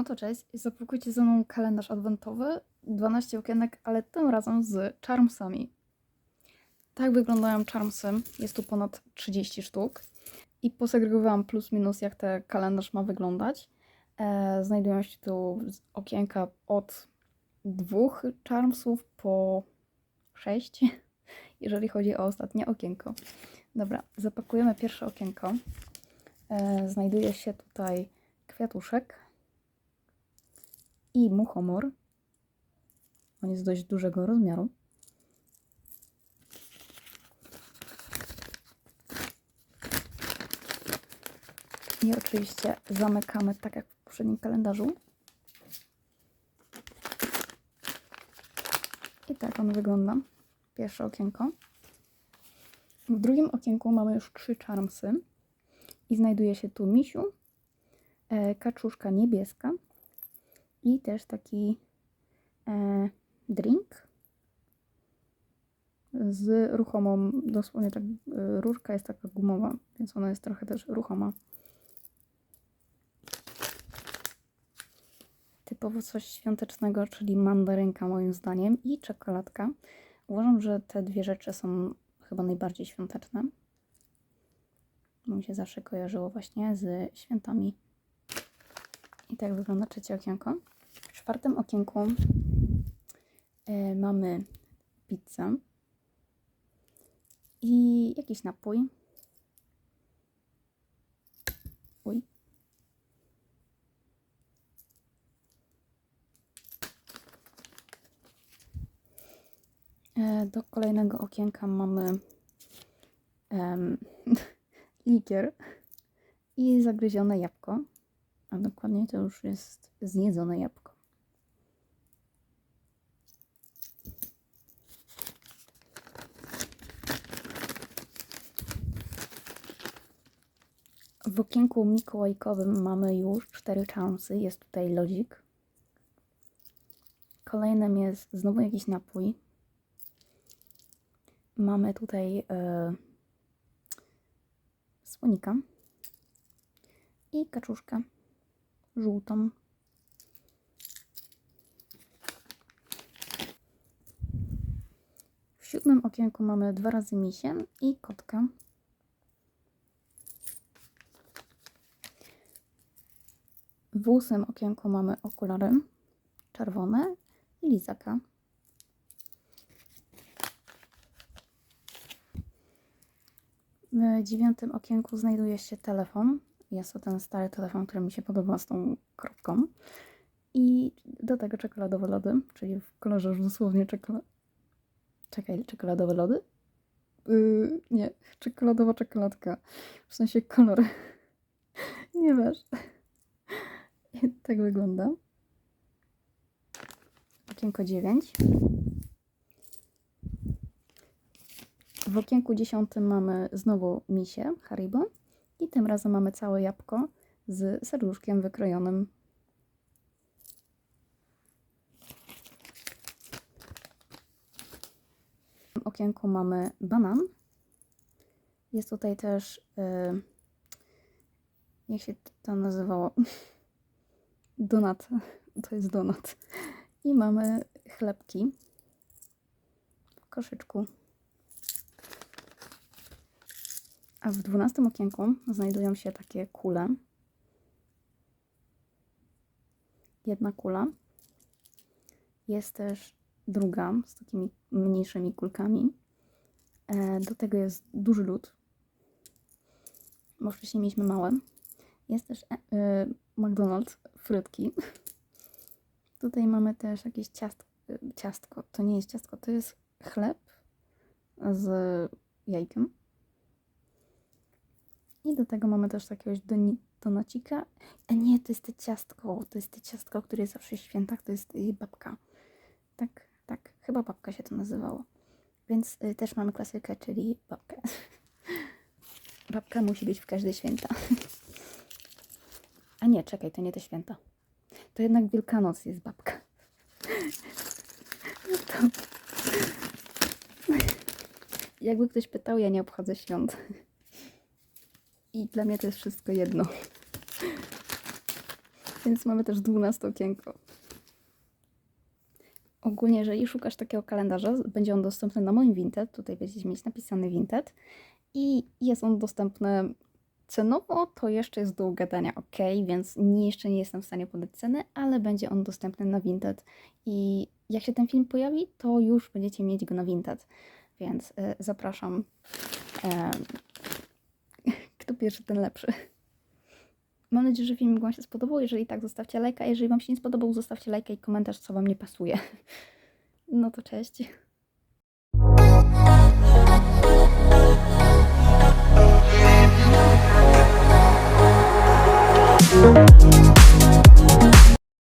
No to cześć, zapakujcie ze mną kalendarz adwentowy, 12 okienek, ale tym razem z charmsami. Tak wyglądają charmsy, jest tu ponad 30 sztuk i posegregowałam plus minus jak ten kalendarz ma wyglądać. E, znajdują się tu okienka od dwóch charmsów po sześć, jeżeli chodzi o ostatnie okienko. Dobra, zapakujemy pierwsze okienko. E, znajduje się tutaj kwiatuszek i muchomor. On jest dość dużego rozmiaru. I oczywiście zamykamy tak jak w poprzednim kalendarzu. I tak on wygląda. Pierwsze okienko. W drugim okienku mamy już trzy charmsy. I znajduje się tu misiu, e, kaczuszka niebieska i też taki e, drink z ruchomą, dosłownie tak e, rurka jest taka gumowa, więc ona jest trochę też ruchoma. Typowo coś świątecznego, czyli mandarynka moim zdaniem i czekoladka. Uważam, że te dwie rzeczy są chyba najbardziej świąteczne. Mi się zawsze kojarzyło właśnie z świętami. I tak wygląda trzecie okienko. W czwartym okienku e, mamy pizzę i jakiś napój. Uj. E, do kolejnego okienka mamy em, likier i zagryzione jabłko. A dokładnie to już jest zjedzone jabłko. W okienku mikołajkowym mamy już cztery charmsy. Jest tutaj lodzik. Kolejnym jest znowu jakiś napój. Mamy tutaj e, słonika i kaczuszkę żółtą. W siódmym okienku mamy dwa razy misie i kotka. W ósmym okienku mamy okulary czerwone i lizaka. W dziewiątym okienku znajduje się telefon. Jest to ten stary telefon, który mi się podoba z tą kropką. I do tego czekoladowe lody, czyli w kolorze już dosłownie czekolad... Czekaj, czekoladowe lody? Yy, nie, czekoladowa czekoladka. W sensie kolor. nie wiesz. Tak wygląda. Okienko 9. W okienku 10 mamy znowu misie Haribo i tym razem mamy całe jabłko z serduszkiem wykrojonym. W okienku mamy banan. Jest tutaj też, yy, jak się to nazywało? Donat. To jest donat. I mamy chlebki w koszyczku. A w dwunastym okienku znajdują się takie kule. Jedna kula. Jest też druga z takimi mniejszymi kulkami. E, Do tego jest duży lód. Bo wcześniej mieliśmy małe. Jest też e, e, McDonald's frytki. Tutaj mamy też jakieś ciast, ciastko. To nie jest ciastko, to jest chleb z jajkiem. I do tego mamy też jakiegoś donacika. A nie, to jest to ciastko. To jest to ciastko, które jest zawsze w świętach. To jest y, babka. Tak, tak. Chyba babka się to nazywało. Więc y, też mamy klasykę, czyli babkę. Babka musi być w każde święta. A nie, czekaj, to nie te święta. To jednak Wielkanoc jest babka. No to... Jakby ktoś pytał, ja nie obchodzę świąt. I dla mnie to jest wszystko jedno. Więc mamy też 12 okienko. Ogólnie, jeżeli szukasz takiego kalendarza, będzie on dostępny na moim Vinted. Tutaj będziecie mieć napisany Vinted. I jest on dostępny cenowo, to jeszcze jest do ugadania ok, więc nie, jeszcze nie jestem w stanie podać ceny, ale będzie on dostępny na Vinted. I jak się ten film pojawi, to już będziecie mieć go na Vinted. Więc y, zapraszam. Kto pierwszy, ten lepszy. Mam nadzieję, że film Wam się spodobał. Jeżeli tak, zostawcie lajka. Jeżeli Wam się nie spodobał, zostawcie lajka i komentarz, co Wam nie pasuje. No to cześć.